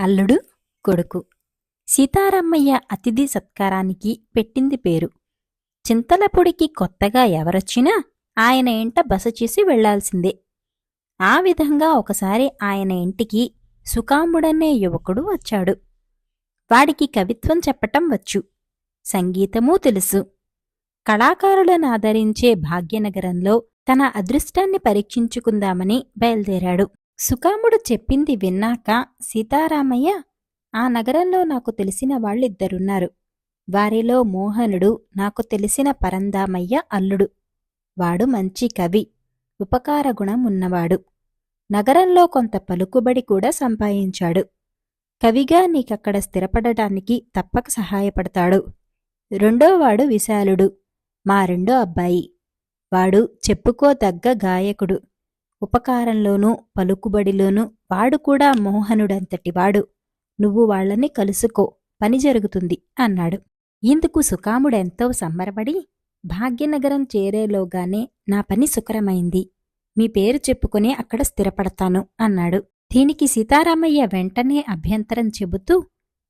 అల్లుడు కొడుకు. సీతారామయ్య అతిథి సత్కారానికి పెట్టింది పేరు. చింతలపొడికి కొత్తగా ఎవరొచ్చినా ఆయన ఇంట బస చేసి వెళ్ళాల్సిందే. ఆ విధంగా ఒకసారి ఆయన ఇంటికి సుకాముడనే యువకుడు వచ్చాడు. వాడికి కవిత్వం చెప్పటం వచ్చు. సంగీతమూ తెలుసు. కళాకారులను ఆదరించే భాగ్యనగరంలో తన అదృష్టాన్ని పరీక్షించుకుందామని బయలుదేరాడు. సుకాముడు చెప్పింది విన్నాక సీతారామయ్య ఆ నగరంలో నాకు తెలిసిన వాళ్ళిద్దరున్నారు. వారిలో మోహనుడు నాకు తెలిసిన పరందామయ్య అల్లుడు. వాడు మంచి కవి ఉపకార గుణం ఉన్నవాడు. నగరంలో కొంత పలుకుబడి కూడా సంపాదించాడు. కవిగా నీకక్కడ స్థిరపడటానికి తప్పక సహాయపడతాడు. రెండోవాడు విశాలుడు మా రెండో అబ్బాయి. వాడు చెప్పుకోదగ్గ గాయకుడు. ఉపకారంలోనూ పలుకుబడిలోనూ వాడు కూడా మోహనుడంతటివాడు నువ్వు వాళ్ళని కలుసుకో పని జరుగుతుంది అన్నాడు. ఇందుకు సుకాముడెంతో సంబరపడి భాగ్యనగరం చేరేలోగానే నా పని సుకరమైంది మీ పేరు చెప్పుకునే అక్కడ స్థిరపడతాను అన్నాడు. దీనికి సీతారామయ్య వెంటనే అభ్యంతరం చెబుతూ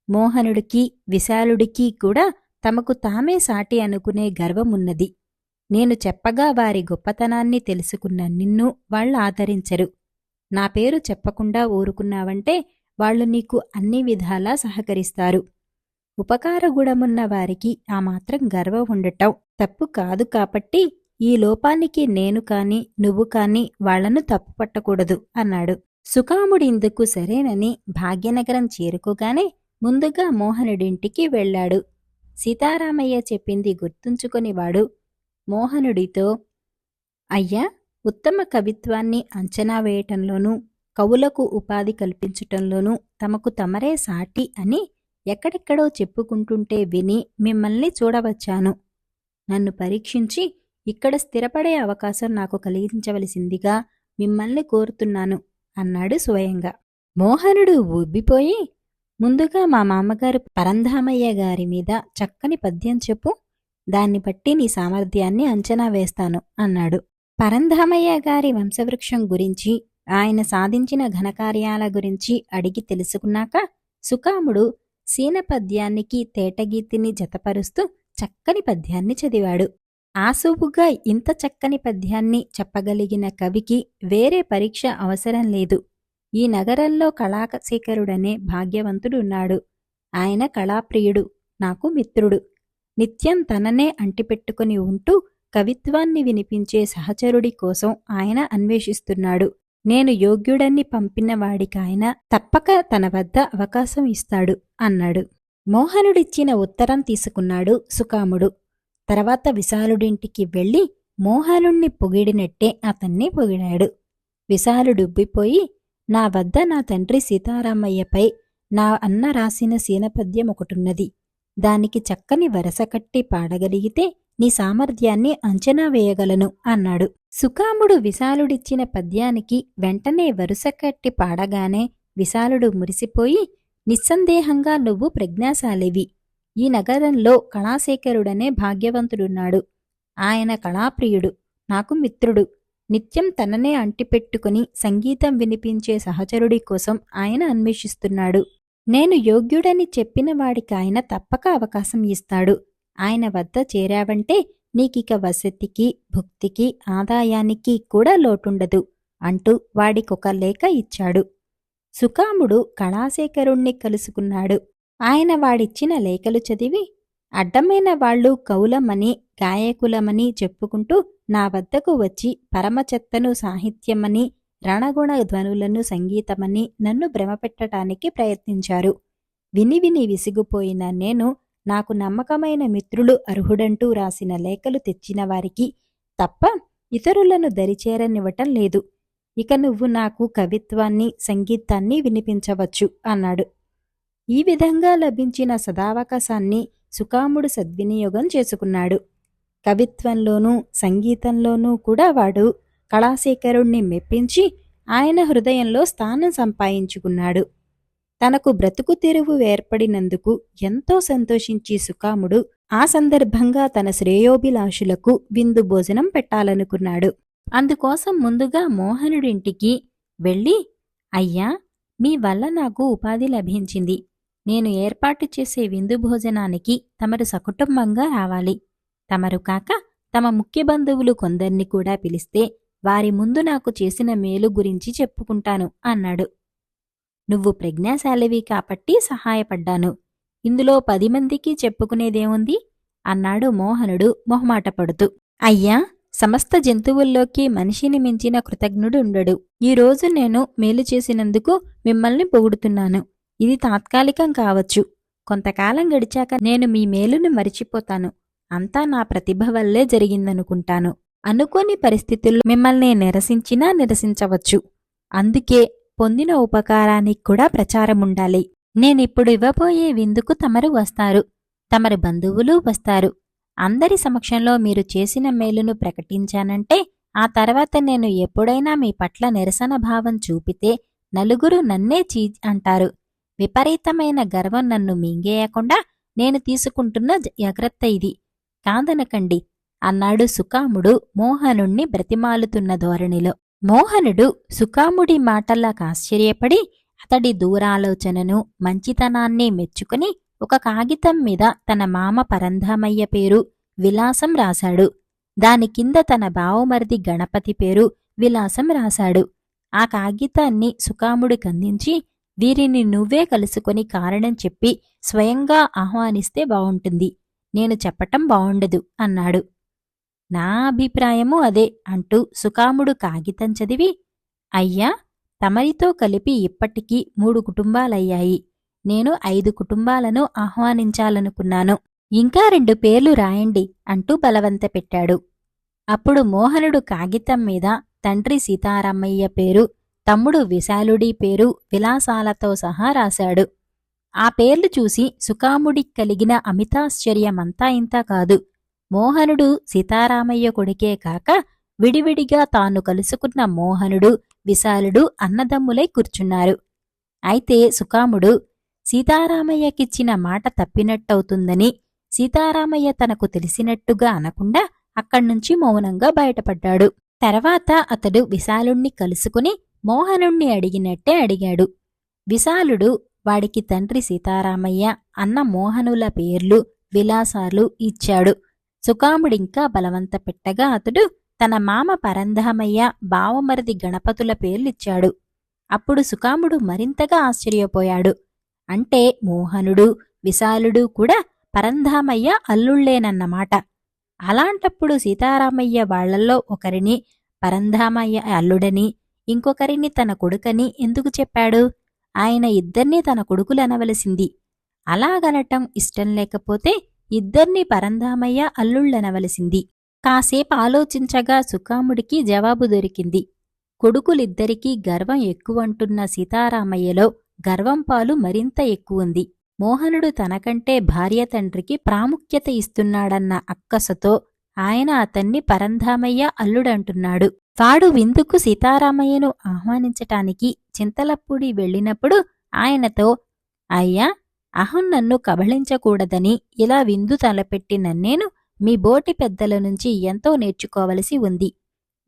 మోహనుడికి విశాలుడికి కూడా తమకు తామే సాటి అనుకునే గర్వమున్నది. నేను చెప్పగా వారి గొప్పతనాన్ని తెలుసుకున్న నిన్ను వాళ్ళు ఆదరించరు. నా పేరు చెప్పకుండా ఊరుకున్నావంటే వాళ్ళు నీకు అన్ని విధాలా సహకరిస్తారు. ఉపకారగుణమున్న వారికి ఆ మాత్రం గర్వం ఉండటం తప్పు కాదు కాబట్టి ఈ లోపానికి నేను కాని నువ్వు కాని వాళ్ళను తప్పు పట్టకూడదు అన్నాడు. సుకాముడిందుకు సరేనని భాగ్యనగరం చేరుకోగానే ముందుగా మోహనుడింటికి వెళ్ళాడు. సీతారామయ్య చెప్పింది గుర్తుంచుకొని వాడు మోహనుడితో అయ్యా ఉత్తమ కవిత్వాన్ని అంచనా వేయటంలోనూ కవులకు ఉపాధి కల్పించటంలోనూ తమకు తమరే సాటి అని ఎక్కడెక్కడో చెప్పుకుంటుంటే విని మిమ్మల్ని చూడవచ్చాను. నన్ను పరీక్షించి ఇక్కడ స్థిరపడే అవకాశం నాకు కలిగించవలసిందిగా మిమ్మల్ని కోరుతున్నాను అన్నాడు స్వయంగా. మోహనుడు ఉబ్బిపోయి ముందుగా మా మామగారు పరంధామయ్య గారి మీద చక్కని పద్యం చెప్పు దాన్ని బట్టి నీ సామర్థ్యాన్ని అంచనా వేస్తాను అన్నాడు. పరంధామయ్య గారి వంశవృక్షం గురించి ఆయన సాధించిన ఘనకార్యాల గురించి అడిగి తెలుసుకున్నాక సుకాముడు సీన పద్యానికి తేటగీతిని జతపరుస్తూ చక్కని పద్యాన్ని చదివాడు. ఆసూపుగా ఇంత చక్కని పద్యాన్ని చెప్పగలిగిన కవికి వేరే పరీక్ష అవసరం లేదు. ఈ నగరంలో కళాశేఖరుడనే భాగ్యవంతుడున్నాడు. ఆయన కళాప్రియుడు నాకు మిత్రుడు. నిత్యం తననే అంటిపెట్టుకుని ఉంటూ కవిత్వాన్ని వినిపించే సహచరుడి కోసం ఆయన అన్వేషిస్తున్నాడు. నేను యోగ్యుడన్ని పంపిన వాడికాయన తప్పక తన వద్ద అవకాశం ఇస్తాడు అన్నాడు. మోహనుడిచ్చిన ఉత్తరం తీసుకున్నాడు సుకాముడు. తర్వాత విశాలుడింటికి వెళ్ళి మోహనుణ్ణి పొగిడినట్టే అతన్ని పొగిడాడు. విశాలుడుబ్బిపోయి నా వద్ద నా తండ్రి సీతారామయ్యపై నా అన్న రాసిన సీనపద్యం ఒకటున్నది దానికి చక్కని వరస కట్టి పాడగలిగితే నీ సామర్థ్యాన్ని అంచనా వేయగలను అన్నాడు. సుకాముడు విశాలుడిచ్చిన పద్యానికి వెంటనే వరుస కట్టి పాడగానే విశాలుడు మురిసిపోయి నిస్సందేహంగా నువ్వు ప్రజ్ఞాశాలివి. ఈ నగరంలో కళాశేఖరుడనే భాగ్యవంతుడున్నాడు. ఆయన కళాప్రియుడు నాకు మిత్రుడు. నిత్యం తననే అంటిపెట్టుకుని సంగీతం వినిపించే సహచరుడి కోసం ఆయన అన్వేషిస్తున్నాడు. నేను యోగ్యుడని చెప్పిన వాడికి ఆయన తప్పక అవకాశం ఇస్తాడు. ఆయన వద్ద చేరావంటే నీకిక వసతికి భుక్తికి ఆదాయానికి కూడా లోటుండదు అంటూ వాడికొక లేఖ ఇచ్చాడు. సుకాముడు కళాశేఖరుణ్ణి కలుసుకున్నాడు. ఆయన వాడిచ్చిన లేఖలు చదివి అడ్డమైన వాళ్ళు కౌలమని గాయకులమని చెప్పుకుంటూ నా వద్దకు వచ్చి పరమచెత్తను సాహిత్యమని రణగుణ ధ్వనులను సంగీతమని నన్ను భ్రమపెట్టడానికి ప్రయత్నించారు. విని విని విసిగిపోయిన నేను నాకు నమ్మకమైన మిత్రులు అర్హుడంటూ రాసిన లేఖలు తెచ్చిన వారికి తప్ప ఇతరులను దరిచేరనివ్వటం లేదు. ఇక నువ్వు నాకు కవిత్వాన్ని సంగీతాన్ని వినిపించవచ్చు అన్నాడు. ఈ విధంగా లభించిన సదావకాశాన్ని సుకాముడు సద్వినియోగం చేసుకున్నాడు. కవిత్వంలోనూ సంగీతంలోనూ కూడా వాడు కళాశేఖరుణ్ణి మెప్పించి ఆయన హృదయంలో స్థానం సంపాదించుకున్నాడు. తనకు బ్రతుకు తెరువు ఏర్పడినందుకు ఎంతో సంతోషించి సుకాముడు ఆ సందర్భంగా తన శ్రేయోభిలాషులకు విందు భోజనం పెట్టాలనుకున్నాడు. అందుకోసం ముందుగా మోహనుడింటికి వెళ్ళి అయ్యా మీ వల్ల నాకు ఉపాధి లభించింది. నేను ఏర్పాటు చేసే విందు భోజనానికి తమరు సకుటుంబంగా రావాలి. తమరు కాక తమ ముఖ్య బంధువులు కొందరిని కూడా పిలిస్తే వారి ముందు నాకు చేసిన మేలు గురించి చెప్పుకుంటాను అన్నాడు. నువ్వు ప్రజ్ఞాశాలివి కాబట్టి సహాయపడ్డాను. ఇందులో పది మందికి చెప్పుకునేదేముంది? అన్నాడు మోహనుడు మొహమాటపడుతూ. అయ్యా సమస్త జంతువుల్లోకి మనిషిని మించిన కృతజ్ఞుడు ఉండడు ఈ రోజు నేను మేలు చేసినందుకు మిమ్మల్ని పొగుడుతున్నాను. ఇది తాత్కాలికం కావచ్చు. కొంతకాలం గడిచాక నేను మీ మేలును మరిచిపోతాను. అంతా నా ప్రతిభ వల్లే జరిగిందనుకుంటాను. అనుకోని పరిస్థితుల్లో మిమ్మల్ని నిరసించినా నిరసించవచ్చు. అందుకే పొందిన ఉపకారానికి కూడా ప్రచారముండాలి నేనిప్పుడు ఇవ్వబోయే విందుకు తమరు వస్తారు. తమరి బంధువులు వస్తారు. అందరి సమక్షంలో మీరు చేసిన మేలును ప్రకటించానంటే ఆ తర్వాత నేను ఎప్పుడైనా మీ పట్ల నిరసన భావం చూపితే నలుగురు నన్నే చీ అంటారు. విపరీతమైన గర్వం నన్ను మింగేయకుండా నేను తీసుకుంటున్న జాగ్రత్త ఇది. కాదనకండి. అన్నాడు సుకాముడు మోహనుణ్ణి బ్రతిమాలుతున్న ధోరణిలో. మోహనుడు సుకాముడి మాటల్లాక ఆశ్చర్యపడి అతడి దూరాలోచనను మంచితనాన్ని మెచ్చుకుని ఒక కాగితం మీద తన మామ పరంధామయ్య పేరు విలాసం రాశాడు. దాని కింద తన బావమరిది గణపతి పేరు విలాసం రాశాడు. ఆ కాగితాన్ని సుకాముడికందించి వీరిని నువ్వే కలుసుకొని కారణం చెప్పి స్వయంగా ఆహ్వానిస్తే బావుంటుంది. నేను చెప్పటం బావుండదు అన్నాడు. నా అభిప్రాయము అదే అంటూ సుకాముడు కాగితం చదివి అయ్యా తమరితో కలిపి ఇప్పటికీ మూడు కుటుంబాలయ్యాయి. నేను ఐదు కుటుంబాలను ఆహ్వానించాలనుకున్నాను. ఇంకా రెండు పేర్లు రాయండి అంటూ బలవంత పెట్టాడు. అప్పుడు మోహనుడు కాగితం మీద తండ్రి సీతారామయ్య పేరు తమ్ముడు విశాలుడి పేరు విలాసాలతో సహా రాశాడు. ఆ పేర్లు చూసి సుకాముడికి కలిగిన అమితాశ్చర్యమంతా ఇంత కాదు. మోహనుడు సీతారామయ్య కొడుకే కాక విడివిడిగా తాను కలుసుకున్న మోహనుడు విశాలుడు అన్నదమ్ములై కూర్చున్నారు. అయితే సుకాముడు సీతారామయ్యకిచ్చిన మాట తప్పినట్టవుతుందని సీతారామయ్య తనకు తెలిసినట్టుగా అనకుండా అక్కడ్నుంచి మౌనంగా బయటపడ్డాడు. తర్వాత అతడు విశాలుణ్ణి కలుసుకుని మోహనుణ్ణి అడిగినట్టే అడిగాడు. విశాలుడు వాడికి తండ్రి సీతారామయ్య అన్న మోహనుల పేర్లు విలాసాలు ఇచ్చాడు. సుకాముడింకా బలవంత పెట్టగా అతడు తన మామ పరంధామయ్య బావమరిది గణపతుల పేర్లిచ్చాడు. అప్పుడు సుకాముడు మరింతగా ఆశ్చర్యపోయాడు. అంటే మోహనుడు విశాలుడు కూడా పరంధామయ్య అల్లుళ్ళేనన్నమాట అలాంటప్పుడు సీతారామయ్య వాళ్ళల్లో ఒకరిని పరంధామయ్య అల్లుడని ఇంకొకరిని తన కొడుకని ఎందుకు చెప్పాడు? ఆయన ఇద్దర్నీ తన కొడుకులనవలసింది. అలాగనటం ఇష్టం లేకపోతే ఇద్దర్నీ పరంధామయ్య అల్లుళ్ళనవలసింది. కాసేపు ఆలోచించగా సుకాముడికి జవాబు దొరికింది. కొడుకులిద్దరికీ గర్వం ఎక్కువంటున్న సీతారామయ్యలో గర్వం పాలు మరింత ఎక్కువుంది. మోహనుడు తనకంటే భార్య తండ్రికి ప్రాముఖ్యత ఇస్తున్నాడన్న అక్కసతో ఆయన అతన్ని పరంధామయ్య అల్లుడంటున్నాడు. వాడు విందుకు సీతారామయ్యను ఆహ్వానించటానికి చింతలపూడి వెళ్ళినప్పుడు ఆయనతో అయ్యా అహం నన్ను కబళించకూడదని ఇలా విందు తలపెట్టిన నేను మీ బోటి పెద్దల నుంచి ఎంతో నేర్చుకోవలసి ఉంది.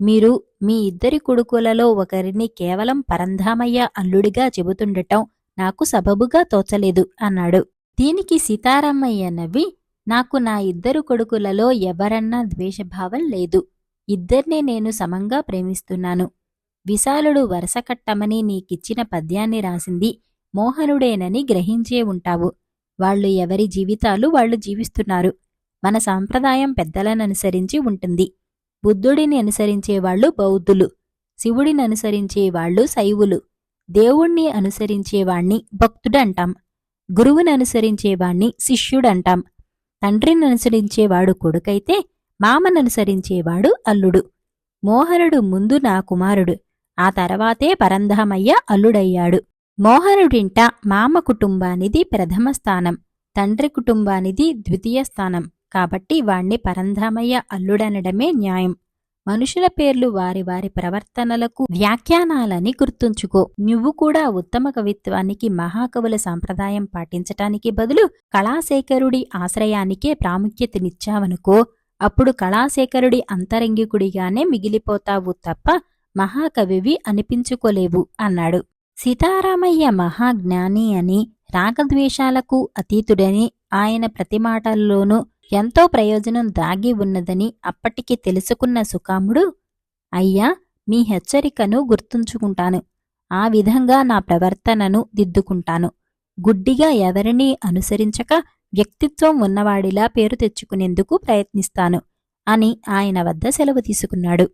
మీరు మీ ఇద్దరి కొడుకులలో ఒకరిని కేవలం పరంధామయ్య అల్లుడిగా చెబుతుండటం నాకు సబబుగా తోచలేదు అన్నాడు. దీనికి సీతారామయ్య నవ్వి నాకు నా ఇద్దరు కొడుకులలో ఎవరన్నా ద్వేషభావం లేదు. ఇద్దర్నే నేను సమంగా ప్రేమిస్తున్నాను. విశాలుడు వరస కట్టమని నీకిచ్చిన పద్యాన్ని రాసింది మోహనుడేనని గ్రహించే ఉంటావు. వాళ్ళు ఎవరి జీవితాలు వాళ్ళు జీవిస్తున్నారు. మన సాంప్రదాయం పెద్దలననుసరించి ఉంటుంది. బుద్ధుడిని అనుసరించేవాళ్ళు బౌద్ధులు. శివుడిని అనుసరించేవాళ్ళు శైవులు. దేవుణ్ణి అనుసరించేవాణ్ణి భక్తుడంటాం. గురువుని అనుసరించేవాణ్ణి శిష్యుడంటాం. తండ్రిని అనుసరించేవాడు కొడుకైతే మామననుసరించేవాడు అల్లుడు. మోహనుడు ముందు నా కుమారుడు. ఆ తర్వాతే పరంధామయ్య అల్లుడయ్యాడు. మోహనుడింట మామ కుటుంబానిది ప్రథమ స్థానం తండ్రి కుటుంబానిది ద్వితీయ స్థానం. కాబట్టి వాణ్ణి పరంధామయ్య అల్లుడనడమే న్యాయం. మనుషుల పేర్లు వారి వారి ప్రవర్తనలకు వ్యాఖ్యానాలని గుర్తుంచుకో. నువ్వు కూడా ఉత్తమ కవిత్వానికి మహాకవుల సాంప్రదాయం పాటించటానికి బదులు కళాశేఖరుడి ఆశ్రయానికే ప్రాముఖ్యతనిచ్చావనుకో అప్పుడు కళాశేఖరుడి అంతరంగికుడిగానే మిగిలిపోతావు తప్ప మహాకవివి అనిపించుకోలేవు అన్నాడు. సీతారామయ్య మహాజ్ఞాని అని రాగద్వేషాలకు అతీతుడని ఆయన ప్రతి మాటల్లోనూ ఎంతో ప్రయోజనం దాగి ఉన్నదని అప్పటికి తెలుసుకున్న సుకాముడు అయ్యా మీ హెచ్చరికను గుర్తుంచుకుంటాను. ఆ విధంగా నా ప్రవర్తనను దిద్దుకుంటాను. గుడ్డిగా ఎవరినీ అనుసరించక వ్యక్తిత్వం ఉన్నవాడిలా పేరు తెచ్చుకునేందుకు ప్రయత్నిస్తాను అని ఆయన వద్ద సెలవు తీసుకున్నాడు.